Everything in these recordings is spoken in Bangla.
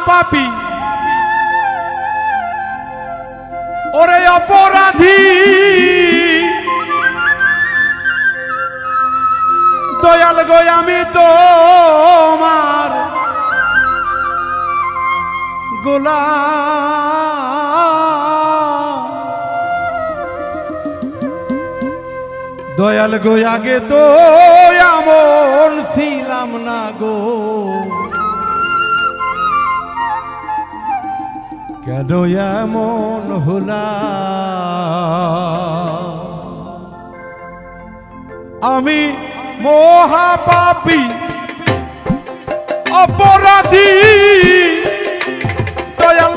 মহাপাপী ওরে অপরাধী। দয়াল গো, আমি তোমার গোলাম। দয়াল গো, আগে তো এমন ছিলাম না গো। কেন এমন হলা। আমি মহাপাপী অপরাধী। দয়াল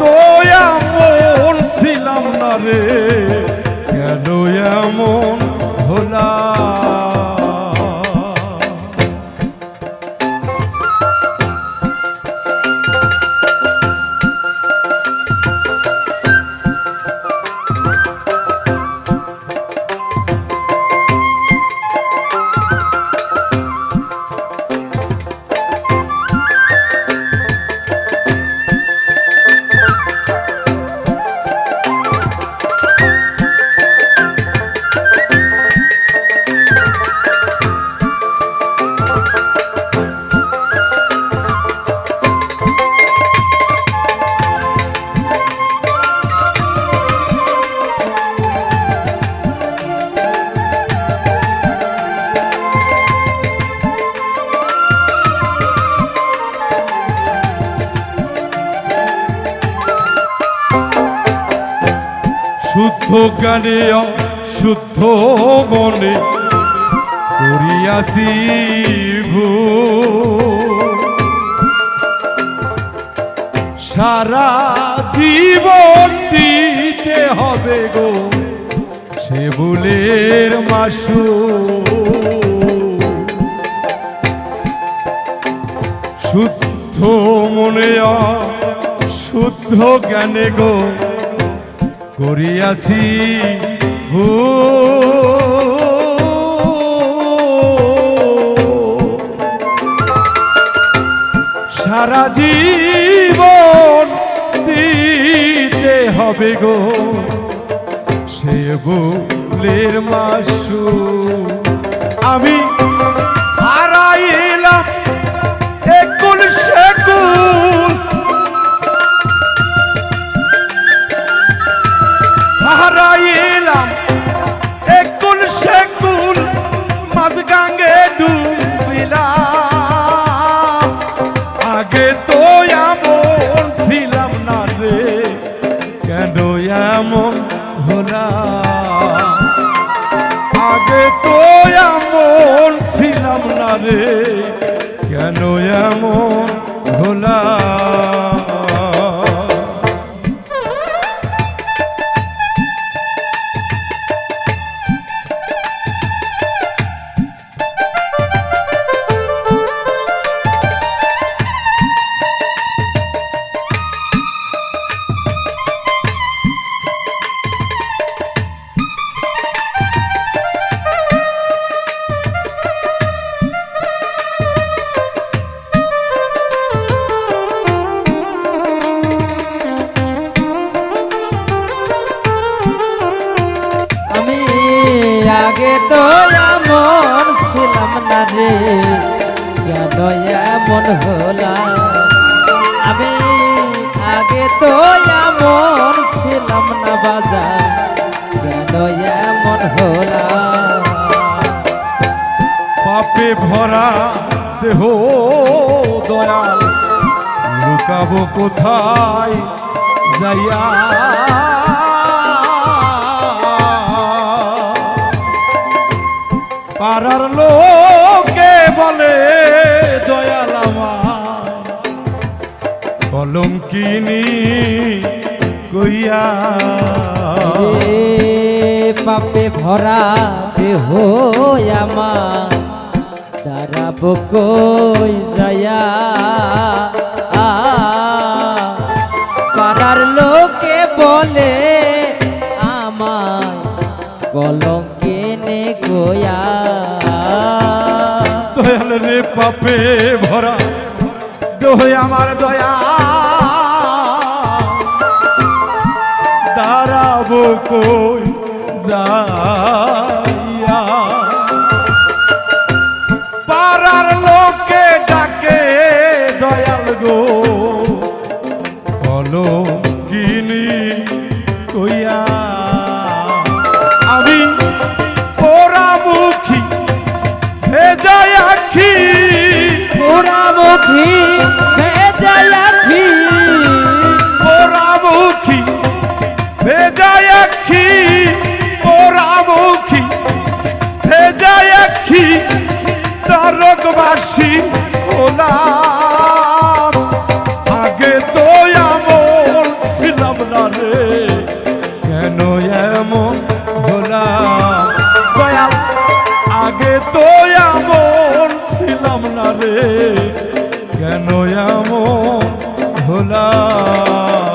তো এমন ছিলাম না রে। জ্ঞানে শুদ্ধ মনে করিয়াছি ভুল। সারা জীবন দিতে হবে গো সে বুলের মাসু শুদ্ধ মনে, শুদ্ধ জ্ঞানে গো করিয়াছি ভুল। সারা জীবন দিতে হবে গো সে বুলের মাসু আমি হারাইলাম একুল সেকুল মাঝ গাঙ্গে ডুবিলাম আগে তো এমন ছিলাম না রে, কেন এমন হলাম? আগে তো এমন ছিলাম না রে আগে তো এমন ছিলাম না রে। কেন এমন হলাম আমি আগে তো এমন ছিলাম না বাজার কেন এমন হলাম পাপে ভরা দেহ দয়াল, লুকাবো কোথায় যাইয়া? পাড়ার লোকে বলে, দয়াল আমার। কলম কিনি কইয়া পাপে ভরা দেহ আমার দাঁড়াবো কই যায়া পাপে ভরা। দোহে আমার দয়া। দাঁড়াবো কই যাইয়া। পাড়ার লোকে ডাকে দয়াল গো। বলো পোড়ামুখী ভেজায় আখি। পোড়ামুখী, ভেজায় আখি, পোড়ামুখী, ভেজায় আখি তারকবাসী হলাম আগে তো এমন ছিলাম না রে, কেন এমন হলাম দয়াল আগে তো কেন এমন হলাম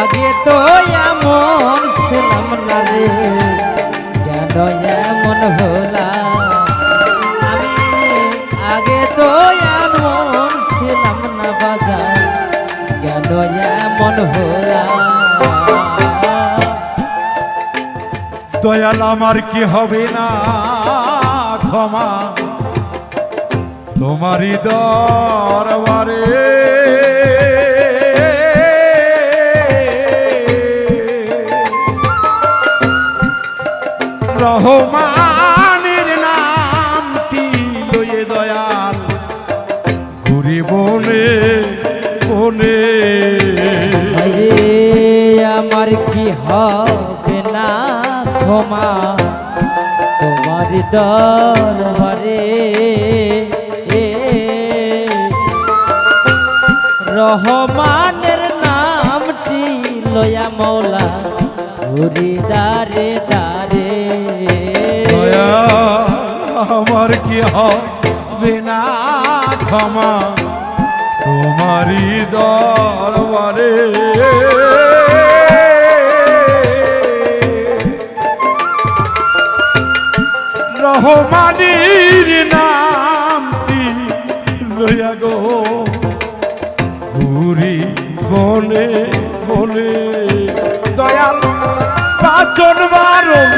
আগে তো এমন ছিলাম না রে। কেন এমন হলাম আমি আগে তো এমন ছিলাম না বাজার। কেন এমন হলাম দয়াল আমার কি হবে না? ক্ষমা। তোমারই দরবারে রহমানের নামটি লয়ে দয়াল? ঘুরি বনে বনে। আমার কি হবে না ক্ষমা? তোমার দরবারে রহমানের নামটি লয়া মৌলা ঘুরি দারে দারে। আমার কি হবে না ক্ষমা। তোমারই দরবারে। রহমানির নামটি লইয়া গো। ঘুরি বনে বনে দয়াল পাচন বারণ